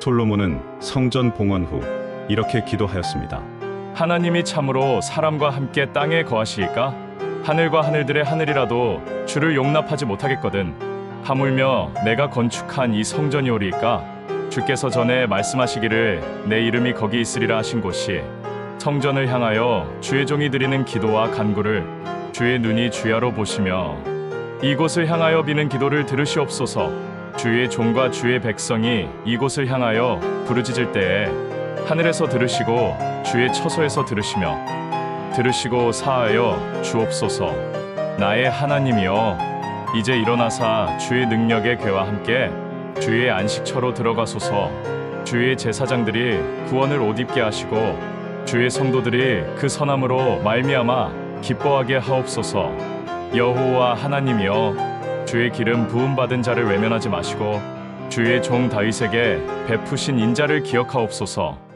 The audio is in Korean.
솔로몬은 성전 봉헌 후 이렇게 기도하였습니다. 하나님이 참으로 사람과 함께 땅에 거하시리까? 하늘과 하늘들의 하늘이라도 주를 용납하지 못하겠거든. 하물며 내가 건축한 이 성전이 오리까? 주께서 전에 말씀하시기를 내 이름이 거기 있으리라 하신 곳이 성전을 향하여 주의 종이 드리는 기도와 간구를 주의 눈이 주야로 보시며 이곳을 향하여 비는 기도를 들으시옵소서. 주의 종과 주의 백성이 이곳을 향하여 부르짖을 때에 하늘에서 들으시고 주의 처소에서 들으시며 들으시고 사하여 주옵소서. 나의 하나님이여 이제 일어나사 주의 능력의 괴와 함께 주의 안식처로 들어가소서. 주의 제사장들이 구원을 옷 입게 하시고 주의 성도들이 그 선함으로 말미암아 기뻐하게 하옵소서. 여호와 하나님이여 주의 기름 부음 받은 자를 외면하지 마시고 주의 종 다윗에게 베푸신 인자를 기억하옵소서.